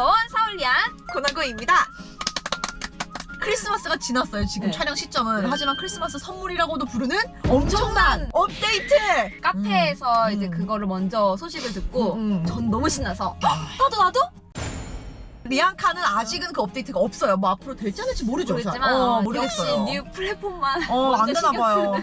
온 서울리안 고나고입니다. 크리스마스가 지났어요 지금 네. 촬영 시점은 하지만 크리스마스 선물이라고도 부르는 엄청난 업데이트 카페에서 음. 이제 음. 그거를 먼저 소식을 듣고 음, 음. 전 너무 신나서 나도 나도 리앙카는 아직은 그 업데이트가 없어요 뭐 앞으로 될지 안 될지 모르죠 모르겠지만 어, 역시 모르겠어요 뉴 플랫폼만 어, 안 되나 봐요.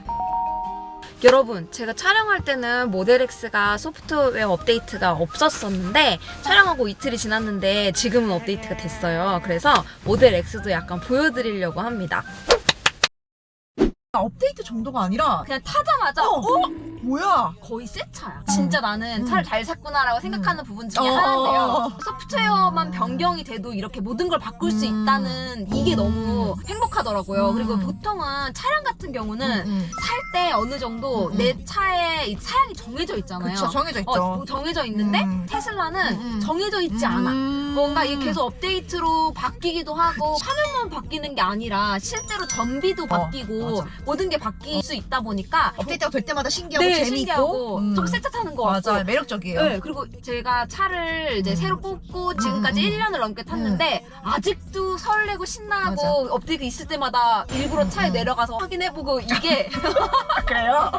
여러분 제가 촬영할 때는 모델X가 소프트웨어 업데이트가 없었었는데 촬영하고 이틀이 지났는데 지금은 업데이트가 됐어요. 그래서 모델 X도 약간 보여드리려고 합니다. 업데이트 정도가 아니라 그냥 타자마자 어, 어? 뭐야 거의 새 차야 진짜 나는 음. 차를 잘 샀구나라고 생각하는 부분 중에 어, 하나인데요 어, 어. 소프트웨어만 변경이 돼도 이렇게 모든 걸 바꿀 수 음. 있다는 이게 너무 행복하더라고요 음. 그리고 보통은 차량 같은 경우는 음, 음. 살 때 어느 정도 음, 음. 내 차에 이 사양이 정해져 있잖아요. 그쵸 정해져 있죠 어, 정해져 있는데 음. 테슬라는 음, 음. 정해져 있지 않아. 음. 뭔가 이게 계속 업데이트로 바뀌기도 하고 화면만 바뀌는 게 아니라 실제로 전비도 바뀌고 맞아. 모든 게 바뀔 수 있다 보니까 업데이트가 될 때마다 신기하고 네, 재미있고 신기하고 음. 좀 세차타는 것 같고 맞아 매력적이에요 네, 그리고 제가 차를 이제 음. 새로 뽑고 지금까지 음, 음. 1년을 넘게 탔는데 아직도 설레고 신나고 맞아. 업데이트 있을 때마다 일부러 음, 차에 음. 내려가서 확인해보고 이게 그래요?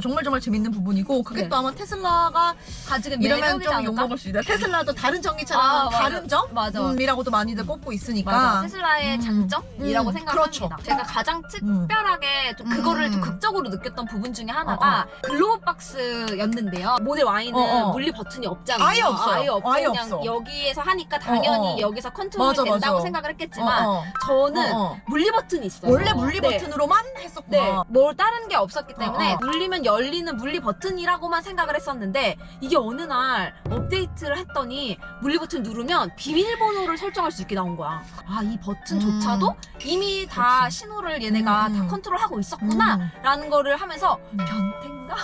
정말 정말 재밌는 부분이고 그게 네. 또 아마 테슬라가 다 지금 이러면 좀? 욕먹을 수 있다. 테슬라도 다른 전기차랑 아. 다른 점? 맞아. 음, 이라고도 많이들 꼽고 있으니까. 맞아. 테슬라의 음. 장점이라고 음, 생각합니다. 그렇죠. 제가 가장 음. 특별하게 좀 그거를 음. 좀 극적으로 느꼈던 부분 중에 하나가 글로브 박스였는데요. 모델 Y는 어, 어. 물리 버튼이 없잖아요. 아예 없어요. 아예 없고 아예 그냥 없어. 여기에서 하니까 당연히 어, 어. 여기서 컨트롤이 맞아, 된다고 맞아. 생각을 했겠지만 어, 어. 저는 어, 어. 물리 버튼이 있어요. 원래 물리 네. 버튼으로만 네, 했었구나. 뭘 다른 게 없었기 때문에 어, 어. 눌리면 열리는 물리 버튼이라고만 생각을 했었는데 이게 어느 날 업데이트를 했더니 물리 버튼 누르면 비밀번호를 설정할 수 있게 나온 거야. 아, 이 버튼조차도 이미 다 그렇지. 신호를 얘네가 음, 다 음. 컨트롤하고 있었구나 음. 라는 거를 하면서 음. 변태인가?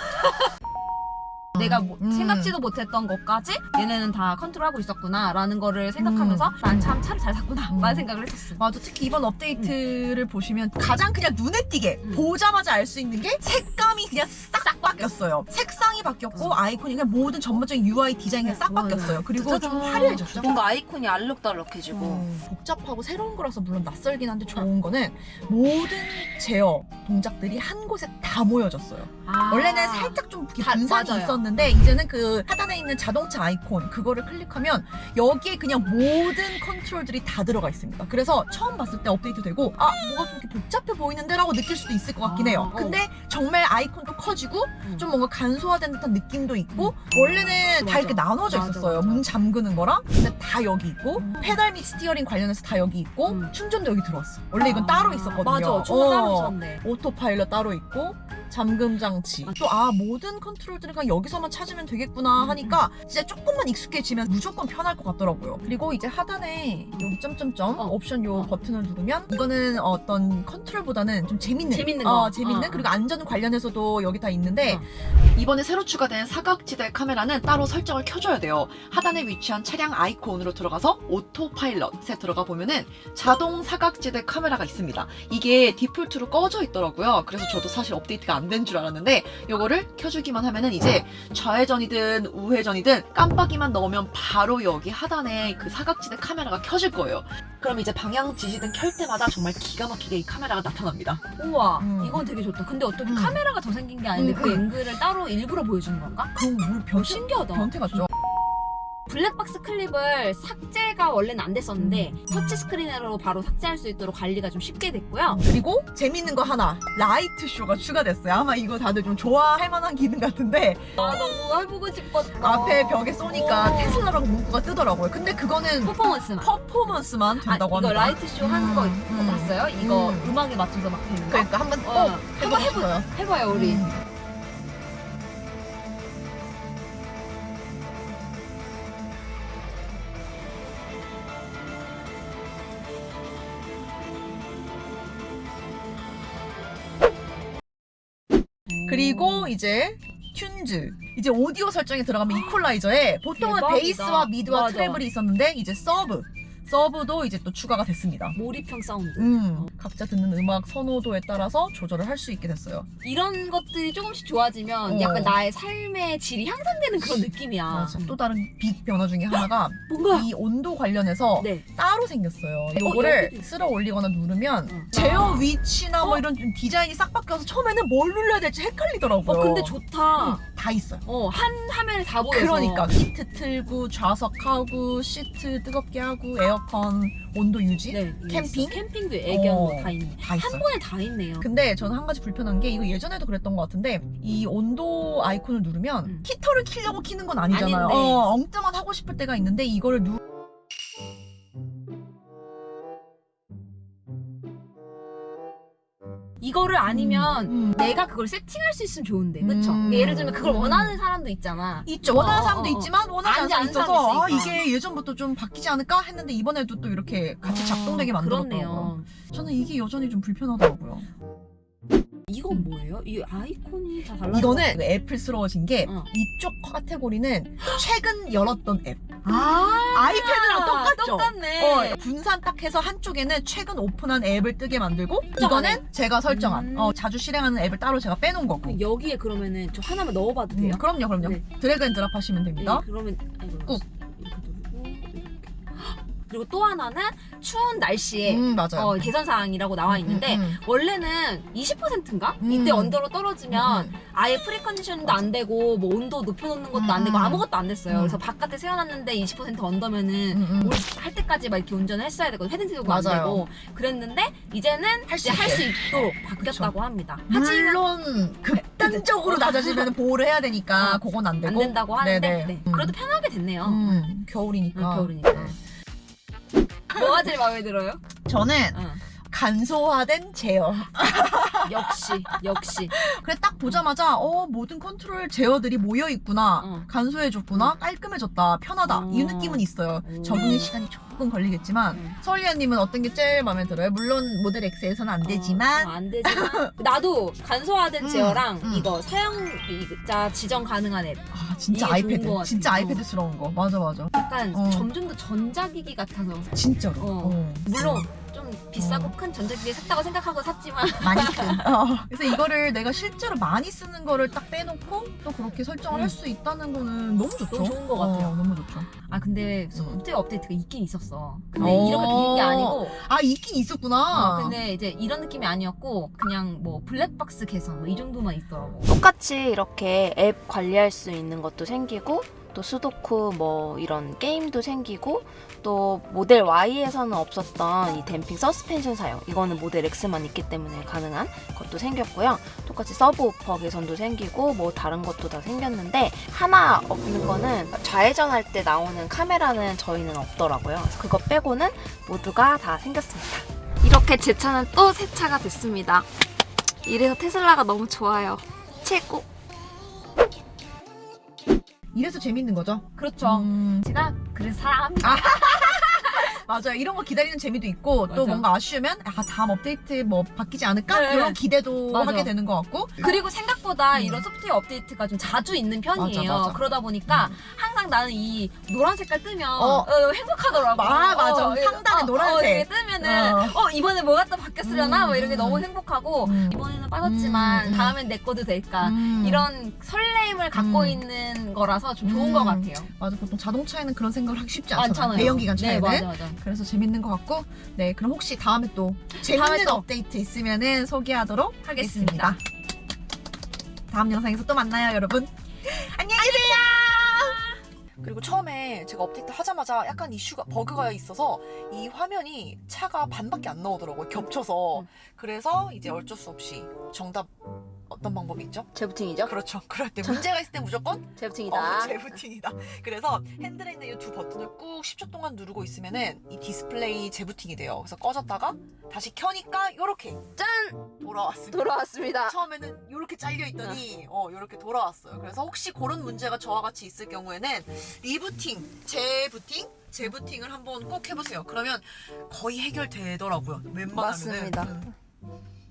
내가 뭐 음. 생각지도 못했던 것까지 얘네는 다 컨트롤하고 있었구나 라는 거를 생각하면서 음. 난참 차를 잘 샀구나 음. 라는 생각을 했었어. 맞아. 특히 이번 업데이트를 보시면 가장 그냥 눈에 띄게 음. 보자마자 알 수 있는 게 색감이 그냥 싹, 바뀌었어요. 색상 이 바뀌었고 아이콘이 그냥 모든 전반적인 UI 디자인이 싹 음. 바뀌었어요. 그리고 좀. 화려해졌죠. 뭔가 아이콘이 알록달록해지고 음, 복잡하고 새로운 거라서 물론 낯설긴 한데 좋은 거는 모든 제어 동작들이 한 곳에 다 모여졌어요. 아. 원래는 살짝 좀 분산이 맞아요. 있었는데 이제는 그 하단에 있는 자동차 아이콘 그거를 클릭하면 여기에 그냥 모든 컨트롤들이 다 들어가 있습니다. 그래서 처음 봤을 때 업데이트 되고 아 뭐가 좀 이렇게 복잡해 보이는데라고 느낄 수도 있을 것 같긴 아, 해요. 어. 근데 정말 아이콘도 커지고 음. 좀 뭔가 간소화된 듯한 느낌도 있고 원래는 다 맞아. 이렇게 나눠져 맞아, 있었어요. 맞아. 문 잠그는 거랑 근데 다 여기 있고 음. 페달 및 스티어링 관련해서 다 여기 있고 음. 충전도 여기 들어왔어. 원래 이건 따로 있었거든요. 맞아, 충전 따로 어. 있었네. 오토파일럿 따로 있고 잠금 장치 또 아 모든 컨트롤들을 그냥 여기서만 찾으면 되겠구나 음, 하니까 진짜 조금만 익숙해지면 무조건 편할 것 같더라고요 그리고 이제 하단에 여기 점점점 어. 옵션 요 어. 버튼을 누르면 이거는 어떤 컨트롤보다는 좀 재밌는 재밌는 어, 거. 재밌는 어. 그리고 안전 관련해서도 여기 다 있는데 어. 이번에 새로 추가된 사각지대 카메라는 따로 설정을 켜줘야 돼요. 하단에 위치한 차량 아이콘으로 들어가서 오토 파일럿에 들어가 보면은 자동 사각지대 카메라가 있습니다. 이게 디폴트로 꺼져 있더라고요. 그래서 저도 사실 업데이트가 안된 줄 알았는데 이거를 켜주기만 하면은 이제 좌회전이든 우회전이든 깜빡이만 넣으면 바로 여기 하단에 그 사각지대 카메라가 켜질 거예요. 그럼 이제 방향 지시등 켤 때마다 정말 기가 막히게 이 카메라가 나타납니다. 우와, 음. 이건 되게 좋다. 근데 어떻게 음. 카메라가 더 생긴 게 아닌데 음, 그 음. 앵글을 따로 일부러 보여주는 건가? 그건 뭘 어, 변, 신기하다. 변태 같죠 블랙박스 클립을 삭제가 원래는 안 됐었는데 터치 스크린으로 바로 삭제할 수 있도록 관리가 좀 쉽게 됐고요. 그리고 재밌는 거 하나 라이트 쇼가 추가됐어요 아마 이거 다들 좀 좋아할 만한 기능 같은데 아 너무 해보고 싶었다. 앞에 벽에 쏘니까 오. 테슬라라고 문구가 뜨더라고요 근데 그거는 퍼포먼스만. 퍼포먼스만 아, 된다고 이거 합니다 라이트 쇼 하는 거 음, 음. 봤어요? 이거 음. 음. 악에 맞춰서 막 되는 거? 그러니까 한번 꼭 어, 해보고 해보- 싶어요 해봐요 우리. 음. 그리고 이제 튠즈 이제 오디오 설정에 들어가면 이퀄라이저에 보통은 대박이다. 베이스와 미드와 맞아. 트래블이 있었는데 이제 서브 서브도 이제 또 추가가 됐습니다. 몰입형 사운드. 음, 각자 듣는 음악 선호도에 따라서 조절을 할 수 있게 됐어요. 이런 것들이 조금씩 좋아지면 어. 약간 나의 삶의 질이 향상되는 그런 느낌이야. 맞아. 또 다른 빅 변화 중에 하나가 뭔가 이 온도 관련해서 네. 따로 생겼어요. 요거를 여기도 쓸어 올리거나 누르면 응. 제어 위치나 뭐 이런 좀 디자인이 싹 바뀌어서 처음에는 뭘 눌러야 될지 헷갈리더라고요. 어 근데 좋다. 응, 다 있어요. 어 한 화면에 다 보여서. 그러니까 히트 틀고 좌석하고 시트 뜨겁게 하고 에어 컨 온도 유지 네. 캠핑? 캠핑도 애견 어, 뭐다 있네. 다 있어요. 한 번에 다 있네요. 근데 저는 한 가지 불편한 게 이거 예전에도 그랬던 것 같은데 이 온도 아이콘을 누르면 음. 히터를 키려고 키는 건 아니잖아요. 아닌데. 어, 엉뚱한 하고 싶을 때가 있는데 이거를 누 이거를 아니면 음. 내가 그걸 세팅할 수 있으면 좋은데, 그쵸? 음. 예를 들면 그걸 음. 원하는 사람도 있잖아. 있죠. 원하는 어, 사람도 어, 어. 있지만 원하지 않는 아니, 사람이 않는 있어서 아 사람이 있으니까. 이게 예전부터 좀 바뀌지 않을까 했는데 이번에도 또 이렇게 같이 작동되게 아, 만들었더라고요. 그렇네요. 저는 이게 여전히 좀 불편하더라고요. 이건 뭐예요? 이 아이콘이 다 달라. 이거는 애플스러워진 게 어. 이쪽 카테고리는 최근 열었던 앱. 아, 아이패드랑 똑같죠? 똑같네. 어, 분산 딱 해서 한쪽에는 최근 오픈한 앱을 뜨게 만들고 이거는 제가 설정한 음. 어, 자주 실행하는 앱을 따로 제가 빼놓은 거고. 여기에 그러면은 저 하나만 넣어봐도 돼요? 음, 그럼요, 그럼요. 네. 드래그 앤 드랍 하시면 됩니다. 네, 그러면 아이고, 꾹. 그리고 또 하나는 추운 날씨에 음, 맞아요. 어, 개선 사항이라고 나와 있는데 음, 음, 원래는 20%인가? 음. 이때 언더로 떨어지면 음, 음. 아예 프리컨디션도 안 되고 뭐 온도 높여놓는 것도 안 되고 음. 아무것도 안 됐어요. 음. 그래서 바깥에 세워놨는데 20% 언더면은 음, 음. 할 때까지 막 이렇게 운전을 했어야 되고 헤딩 쓰고 안. 되고 그랬는데 이제는 할수 할 수. 있도록 바뀌었다고 합니다. 하지만 물론 극단적으로 낮아지면 보호를 해야 되니까 어, 그건 안안 되고. 된다고 하는데. 네. 음. 그래도 편하게 됐네요. 음, 겨울이니까. 응, 겨울이니까. 뭐가 제일 마음에 들어요? 저는 응. 간소화된 제어. 역시 역시 그래 딱 보자마자 어 모든 컨트롤 제어들이 모여 있구나. 어. 간소해졌구나. 깔끔해졌다. 편하다. 어. 이 느낌은 있어요. 오. 적응의 시간이 조금 걸리겠지만 응. 서울리아님은 어떤 게 제일 마음에 들어요? 물론 모델 X에서는 안 되지만 어, 안 되지만 나도 간소화된 음, 제어랑 음. 이거 사용자 지정 가능한 앱 아 진짜 이게 좋은 것 아이패드 같아. 진짜 어. 아이패드스러운 거 맞아 맞아 약간 어. 점점 더 전자기기 같아서 진짜로 어. 어. 물론 좀 비싸고 어. 큰 전자기기 샀다고 생각하고 샀지만 많이 큰. 어. 그래서 이거를 내가 실제로 많이 쓰는 거를 딱 빼놓고 또 그렇게 설정을 음. 할수 있다는 거는 너무 좋죠. 너무 좋은 것 같아요. 어, 너무 좋죠. 아 근데 음. 소프트웨어 업데이트가 있긴 있었어 근데 어. 이렇게 긴게 아니고 아 있긴 있었구나. 어, 근데 이제 이런 느낌이 아니었고 그냥 뭐 블랙박스 개선 뭐 이 정도만 있더라고. 똑같이 이렇게 앱 관리할 수 있는 것도 생기고 또 수도쿠 뭐 이런 게임도 생기고 또 모델 Y에서는 없었던 이 댐핑 서스펜션 사용 이거는 모델 X만 있기 때문에 가능한 것도 생겼고요. 똑같이 서브우퍼 개선도 생기고 뭐 다른 것도 다 생겼는데 하나 없는 거는 좌회전할 때 나오는 카메라는 저희는 없더라고요. 그래서 그거 빼고는 모두가 다 생겼습니다. 이렇게 제 차는 또 새 차가 됐습니다. 이래서 테슬라가 너무 좋아요. 최고. 이래서 재밌는 거죠. 그렇죠. 음, 제가 그래서 사랑합니다. 맞아요. 이런 거 기다리는 재미도 있고 또 맞아. 뭔가 아쉬우면 아 다음 업데이트 뭐 바뀌지 않을까 네. 이런 기대도 맞아. 하게 되는 것 같고. 그리고 생각보다 음. 이런 소프트웨어 업데이트가 좀 자주 있는 편이에요. 맞아, 맞아. 그러다 보니까 항상 나는 이 노란 색깔 뜨면 어. 어, 행복하더라고. 아, 맞아. 어, 상단에 어, 노란색. 어, 뜨면은 어. 이번에 뭐가 또 바뀌었으려나 음, 뭐 이렇게 음. 너무 행복하고 음. 이번에는 빠졌지만 음, 음. 다음엔 내 거도 될까. 음. 이런 설레임을 갖고 음. 있는 거라서 좀 좋은 음. 것 같아요. 맞아 보통 자동차에는 그런 생각을 하기 쉽지 않잖아요. 많잖아요. 대형기관 네, 차에는. 맞아, 맞아. 그래서 재밌는 것 같고 네 그럼 혹시 다음에 또 재밌는 또. 업데이트 있으면은 소개하도록 하겠습니다. 하겠습니다. 다음 영상에서 또 만나요 여러분. 안녕히 계세요. 그리고 처음에 제가 업데이트 하자마자 약간 이슈가 버그가 있어서 이 화면이 차가 반밖에 안 나오더라고요 겹쳐서 음. 그래서 이제 어쩔 수 없이 정답 어떤 방법이 있죠? 재부팅이죠? 그렇죠 그럴 때 문제가 있을 때 무조건 재부팅이다. 어, 재부팅이다 그래서 핸들에 있는 이 두 버튼을 꾹 10초 동안 누르고 있으면은 이 디스플레이 재부팅이 돼요 그래서 꺼졌다가 다시 켜니까 이렇게 짠! 돌아왔습니다 돌아왔습니다. 처음에는 이렇게 잘려 있더니 어 이렇게 돌아왔어요. 그래서 혹시 그런 문제가 저와 같이 있을 경우에는 리부팅, 재부팅, 재부팅을 한번 꼭 해보세요. 그러면 거의 해결되더라고요. 웬만하면 맞습니다. 음.